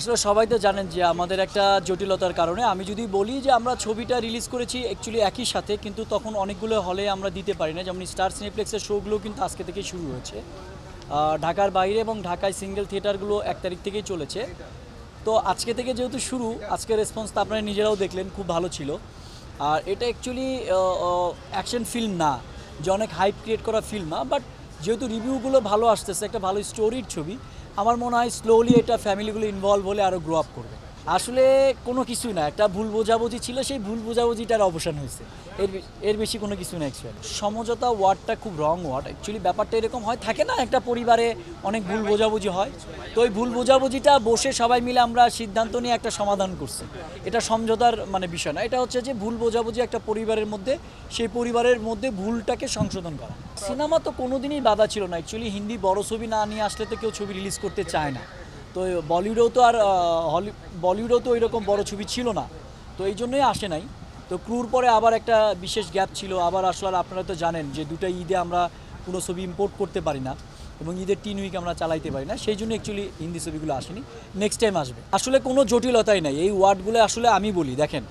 আসলে সবাই তো জানেন যে আমাদের একটা জটিলতার কারণে, আমি যদি বলি যে আমরা ছবিটা রিলিজ করেছি অ্যাকচুয়ালি একই সাথে, কিন্তু তখন অনেকগুলো হলে আমরা দিতে পারি না। যেমন স্টার সিনেপ্লেক্সের শোগুলো কিন্তু আজকে থেকেই শুরু হয়েছে। ঢাকার বাইরে এবং ঢাকায় সিঙ্গেল থিয়েটারগুলো এক তারিখ থেকেই চলেছে। তো আজকে থেকে যেহেতু শুরু, আজকে রেসপন্স তো আপনারা নিজেরাও দেখলেন, খুব ভালো ছিল। আর এটা অ্যাকচুয়ালি অ্যাকশন ফিল্ম না, যে অনেক হাইপ ক্রিয়েট করা ফিল্ম না বাট যেহেতু রিভিউগুলো ভালো আসতেছে, একটা ভালো স্টোরির ছবি আমার মনে হয় স্লোলি এটা ফ্যামিলিগুলো ইনভলভ হলে আরও গ্রো আপ করবে। আসলে কোনো কিছুই না। একটা ভুল বোঝাবুঝি ছিল, সেই ভুল বোঝাবুঝিটার অবসান হয়েছে। এর এর বেশি কোনো কিছু না অ্যাকচুয়ালি সমঝোতা ওয়ার্ডটা খুব রং ওয়ার্ড। অ্যাকচুয়ালি ব্যাপারটা এরকম হয়, থাকে না একটা পরিবারে অনেক ভুল বোঝাবুঝি হয়। তো ওই ভুল বোঝাবুঝিটা বসে সবাই মিলে আমরা সিদ্ধান্ত নিয়ে একটা সমাধান করছি। এটা সমঝোতার মানে বিষয় না। এটা হচ্ছে যে ভুল বোঝাবুঝি একটা পরিবারের মধ্যে, সেই পরিবারের মধ্যে ভুলটাকে সংশোধন করা। সিনেমা তো কোনোদিনই বাধা ছিল না। অ্যাকচুয়ালি হিন্দি বড় ছবি না নিয়ে আসলে তো কেউ ছবি রিলিজ করতে চায় না। তো বলিউডেও তো আর হলি, বলিউডেও তো ওই রকম বড় ছবি ছিল না। তো এই জন্যই আসে নাই। তো ক্রুর পরে আবার একটা বিশেষ গ্যাপ ছিল। আবার আসলে আপনারা তো জানেন যে দুটো ঈদে আমরা কোনো ছবি ইম্পোর্ট করতে পারি না এবং ঈদের টিন উইক আমরা চালাইতে পারি না। সেই জন্য অ্যাকচুয়ালি হিন্দি ছবিগুলো আসেনি। নেক্সট টাইম আসবে। আসলে কোনো জটিলতাই নাই। এই ওয়ার্ডগুলো আসলে আমি বলি, দেখেন।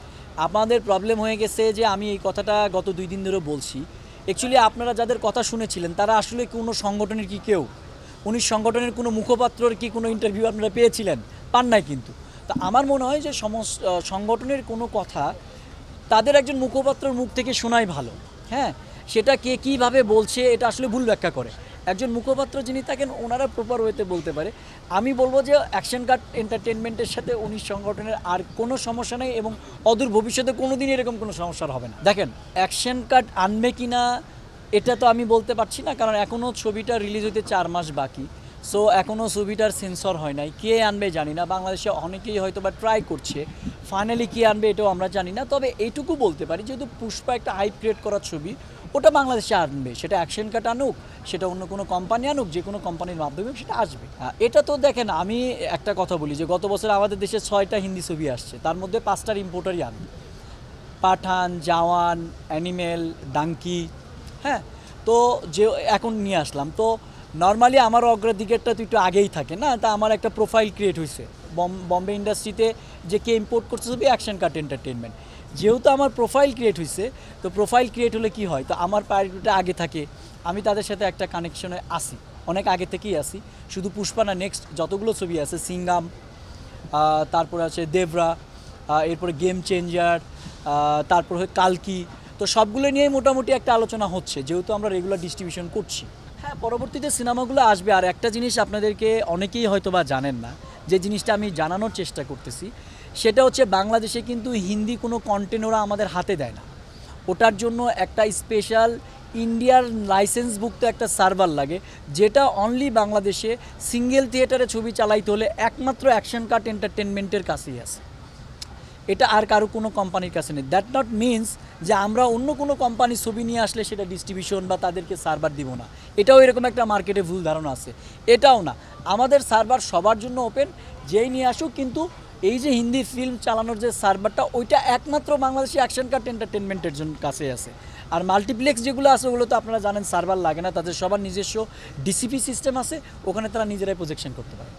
আপনাদের প্রবলেম হয়ে গেছে যে আমি এই কথাটা গত দুই দিন ধরে বলছি। অ্যাকচুয়ালি আপনারা যাদের কথা শুনেছিলেন, তারা আসলে কোনো সংগঠনের কি কেউ উনি সংগঠনের কোনো মুখপাত্রর কি কোনো ইন্টারভিউ আপনারা পেয়েছিলেন? পান নাই কিন্তু। তো আমার মনে হয় যে সমস্ত সংগঠনের কোনো কথা তাদের একজন মুখপাত্রর মুখ থেকে শোনাই ভালো। হ্যাঁ সেটা কে কীভাবে বলছে এটা আসলে ভুল ব্যাখ্যা করে। একজন মুখপাত্র যিনি থাকেন, ওনারা প্রপার ওয়েতে বলতে পারে। আমি বলব যে অ্যাকশন কার্ড এন্টারটেনমেন্টের সাথে উনি সংগঠনের আর কোনো সমস্যা নেই এবং অদূর ভবিষ্যতে কোনো দিন এরকম কোনো সমস্যা হবে না। দেখেন অ্যাকশন কার্ড আনবে কি না এটা তো আমি বলতে পারছি না, কারণ এখনও ছবিটা রিলিজ হতে চার মাস বাকি। সো এখনও ছবিটার সেন্সর হয় নাই। কে আনবে জানি না। বাংলাদেশে অনেকেই হয়তো বা ট্রাই করছে। ফাইনালি কে আনবে এটাও আমরা জানি না। তবে এইটুকু বলতে পারি, যেহেতু পুষ্পা একটা হাই ক্রিয়েট করা ছবি, ওটা বাংলাদেশে আনবে। সেটা অ্যাকশন কাট আনুক, সেটা অন্য কোনো কোম্পানি আনুক, যে কোনো কোম্পানির মাধ্যমে সেটা আসবে। এটা তো দেখেন, আমি একটা কথা বলি যে গত বছর আমাদের দেশে ছয়টা হিন্দি ছবি আসছে। তার মধ্যে পাঁচটার ইম্পোর্টারই আনবে। পাঠান, জাওয়ান, অ্যানিমেল, ডাঙ্কি হ্যাঁ তো যে এখন নিয়ে আসলাম। তো নর্মালি আমার অগ্রাধিকারটা তো একটু আগেই থাকে না, তা আমার একটা প্রোফাইল ক্রিয়েট হয়েছে বম্বে ইন্ডাস্ট্রিতে যে কে ইম্পোর্ট করছে ছবি অ্যাকশন কাট এন্টারটেনমেন্ট যেহেতু আমার প্রোফাইল ক্রিয়েট হয়েছে তো প্রোফাইল ক্রিয়েট হলে কি হয়? তো আমার প্রায়োরিটিটা আগে থাকে। আমি তাদের সাথে একটা কানেকশনে আসি। অনেক আগে থেকেই আসি। শুধু পুষ্পা না নেক্সট যতগুলো ছবি আছে, সিঙ্গাম তারপরে আছে দেবরা এরপরে গেম চেঞ্জার তারপর হয় কালকি তো সবগুলো নিয়েই মোটামুটি একটা আলোচনা হচ্ছে, যেহেতু আমরা রেগুলার ডিস্ট্রিবিউশন করছি। হ্যাঁ পরবর্তীতে সিনেমাগুলো আসবে, আর একটা জিনিস আপনাদেরকে অনেকেই হয়তো বা জানেন না, যে জিনিসটা আমি জানানোর চেষ্টা করতেছি, সেটা হচ্ছে বাংলাদেশে কিন্তু হিন্দি কোনো কন্টেন্ট ওরা আমাদের হাতে দেয় না। ওটার জন্য একটা স্পেশাল ইন্ডিয়ার লাইসেন্সভুক্ত একটা সার্ভার লাগে, যেটা অনলি বাংলাদেশে সিঙ্গেল থিয়েটারে ছবি চালাইতে হলে একমাত্র অ্যাকশন কাট এন্টারটেনমেন্টের কাছেই আছে। এটা আর কারও কোনো কোম্পানির কাছে নেই। দ্যাট নট মিনস যে আমরা অন্য কোনো কোম্পানির ছবি নিয়ে আসলে সেটা ডিস্ট্রিবিউশন বা তাদেরকে সার্ভার দিব না। এটাও এরকম একটা মার্কেটে ভুল ধারণা আছে। এটাও না। আমাদের সার্ভার সবার জন্য ওপেন যেই নিয়ে আসুক, কিন্তু এই যে হিন্দি ফিল্ম চালানোর যে সার্ভারটা ওইটা একমাত্র বাংলাদেশি অ্যাকশন কাট এন্টারটেনমেন্টের জন্য কাছে আছে। আর মাল্টিপ্লেক্স যেগুলো আছে, ওগুলো তো আপনারা জানেন সার্ভার লাগে না, তাদের সবার নিজস্ব ডিসিপি সিস্টেম আছে, ওখানে তারা নিজেরাই প্রজেকশন করতে পারে।